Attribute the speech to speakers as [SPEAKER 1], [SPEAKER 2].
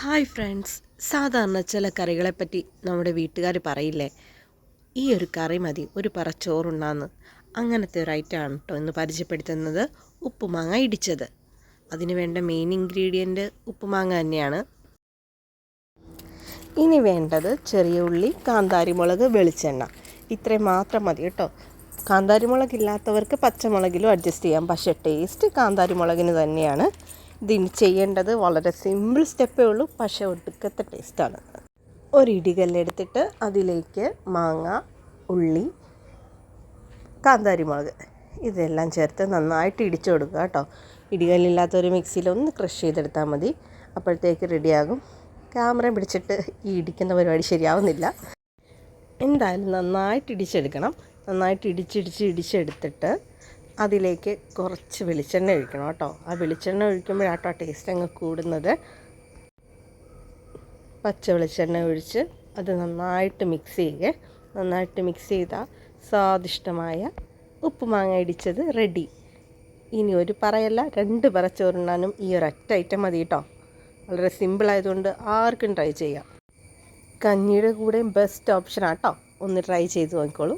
[SPEAKER 1] Hi friends. സാധാരണ ചില കറികളെപ്പറ്റി നമ്മുടെ വീട്ടുകാർ പറയില്ലേ? ഈ ഒരു കറി മതി ഒരു പറ ചോറുണ്ടാന്ന് അങ്ങനത്തെ ഒരു ഐറ്റമാണ് കേട്ടോ ഇന്ന് പരിചയപ്പെടുത്തുന്നത് ഉപ്പുമാങ്ങ ഇടിച്ചത്. അതിന് വേണ്ട മെയിൻ ഇൻഗ്രീഡിയന്റ് ഉപ്പുമാങ്ങ തന്നെയാണ്. ഇനി വേണ്ടത് ചെറിയ ഉള്ളി കാന്താരിമുളക് വെളിച്ചെണ്ണ. ഇത്രയും മാത്രം മതി കേട്ടോ കാന്താരിമുളക് ഇല്ലാത്തവർക്ക് പച്ചമുളകിലും അഡ്ജസ്റ്റ് ചെയ്യാം. പക്ഷേ ടേസ്റ്റ് കാന്താരിമുളകിന് തന്നെയാണ്. ഇതിന് ചെയ്യേണ്ടത് വളരെ സിമ്പിൾ സ്റ്റെപ്പേ ഉള്ളൂ പക്ഷേ ഒടുക്കത്തെ ടേസ്റ്റാണ് ഒരു ഇടികല്ലെടുത്തിട്ട് അതിലേക്ക് മാങ്ങ ഉള്ളി കാന്താരി മുളക് ഇതെല്ലാം ചേർത്ത് നന്നായിട്ട് ഇടിച്ചു കൊടുക്കുക കേട്ടോ. ഇടികല്ലില്ലാത്തൊരു മിക്സിയിൽ ഒന്ന് ക്രഷ് ചെയ്തെടുത്താൽ മതി. അപ്പോഴത്തേക്ക് റെഡിയാകും. ക്യാമറ പിടിച്ചിട്ട് ഈ ഇടിക്കുന്ന പരിപാടി ശരിയാവുന്നില്ല. എന്തായാലും നന്നായിട്ട് ഇടിച്ചെടുക്കണം. നന്നായിട്ട് ഇടിച്ചിടിച്ച് ഇടിച്ചെടുത്തിട്ട് അതിലേക്ക് കുറച്ച് വെളിച്ചെണ്ണ ഒഴിക്കണം കേട്ടോ. ആ വെളിച്ചെണ്ണ ഒഴിക്കുമ്പോഴാട്ടോ ടേസ്റ്റ് അങ്ങ് കൂടുന്നത്. പച്ച വെളിച്ചെണ്ണ ഒഴിച്ച് അത് നന്നായിട്ട് മിക്സ് ചെയ്യുക നന്നായിട്ട് മിക്സ് ചെയ്താൽ സ്വാദിഷ്ടമായ ഉപ്പുമാങ്ങ ഇടിച്ചത് റെഡി ഇനി ഒരു പറയല്ല രണ്ട് പറ ചോറുണ്ണാനും ഈ ഒരു ഒറ്റ ഐറ്റം മതി കേട്ടോ. വളരെ സിമ്പിൾ ആയതുകൊണ്ട് ആർക്കും ട്രൈ ചെയ്യാം. കഞ്ഞിയുടെ കൂടെയും ബെസ്റ്റ് ഓപ്ഷനാട്ടോ ഒന്ന് ട്രൈ ചെയ്ത് നോക്കിക്കോളൂ.